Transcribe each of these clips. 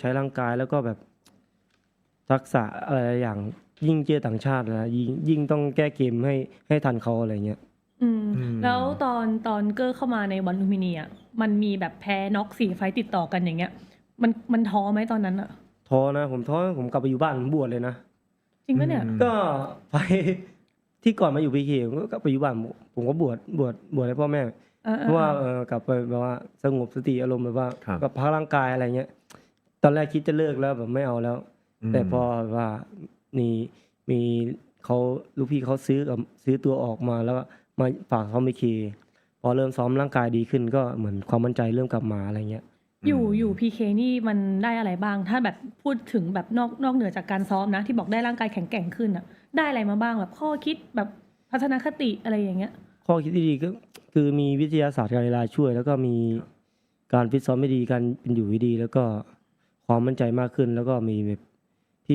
ใช้ร่างกายแล้วก็แบบทักษะอะไรอย่างยิ่งเจอต่างชาตินะยิ่งยิ่งต้องแก้เกมให้ให้ทันเขาอะไรเงี้ยอืมอืมแล้วตอนตอนเกอร์เข้ามาในวันลูมินีอะมันมีแบบแพ้น็อกสี่ไฟต์ติดต่อกันอย่างเงี้ย มันมันท้อไหมตอนนั้นอะท้อนะผมท้อผมกลับไปอยู่บ้านผมบวชเลยนะจริงปะเนี่ยอืมก็ไปที่ก่อนมาอยู่พีเคผมก็กลับไปอยู่บ้านผมผมก็บวชบวชบวชให้พ่อแม่เออเพราะว่าเออกลับไปแบบว่าสงบสติอารมณ์แบบว่าครับกับพักร่างกายอะไรเงี้ย ตอนแรกคิดจะเลิกแล้วแบบไม่เอาแล้วมแต่พอแบบว่ามีมีเขาลูกพี่เขาซื้อกับซื้อตัวออกมาแล้วก็มาฝากเขาไม่เคพอเริ่มซ้อมร่างกายดีขึ้นก็เหมือนความมั่นใจเริ่มกลับมาอะไรเงี้ยอยู่อยู่พีเคนี่มันได้อะไรบ้าง ถ้าแบบพูดถึงแบบนอกนอกเหนือจากการซ้อมนะ ที่บอกได้ร่างกายแข็งแกร่งขึ้นอะ ได้อะไรมาบ้างแบบข้อคิดแบบพัฒนคติอะไรอย่างเงี้ย ข้อคิดที่ดีก็คือมีวิทยาศาสตร์การกีฬาช่วย แล้วก็มีการฟิตซ้อมไม่ดีการเป็นอยู่ที่ดี แล้วก็ ความมั่นใจมากขึ้น แล้วก็มีแบบ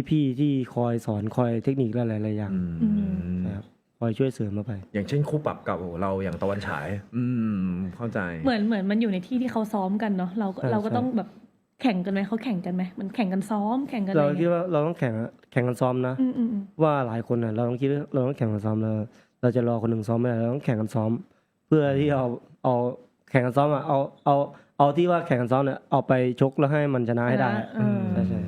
พี่ๆที่คอยสอนคอยเทคนิคหลายๆอย่างอืมนะครับคอยช่วยเสริมมาไป อย่างเช่นคู่ปรับเก่าเราอย่างตะวันฉาย อืมเข้าใจ เหมือนเหมือนมันอยู่ในที่ที่เขาซ้อมกันเนาะเราก็ใช่เราก็ใช่ต้องแบบแข่งกันไหมเขาแข่งกันไหมมันแข่งกันซ้อม แข่งกันอะไรเราอย่งคิดเงี้ยว่าเราต้องแข่งแข่งกันซ้อมนะอืมอืมอืมว่าหลายคนอะเราต้องคิดว่าเราต้องแข่งกันซ้อมเราเราจะรอคนหนึ่งซ้อมไม่ได้เราต้องแข่งกันซ้อม เพื่อที่เอาเอา แข่งกันซ้อมอะเอาเอาเอาที่ว่าแข่งกันซ้อมเนี่ยเอาไปชกแล้วให้มันชนะให้ได้เออใช่ใช่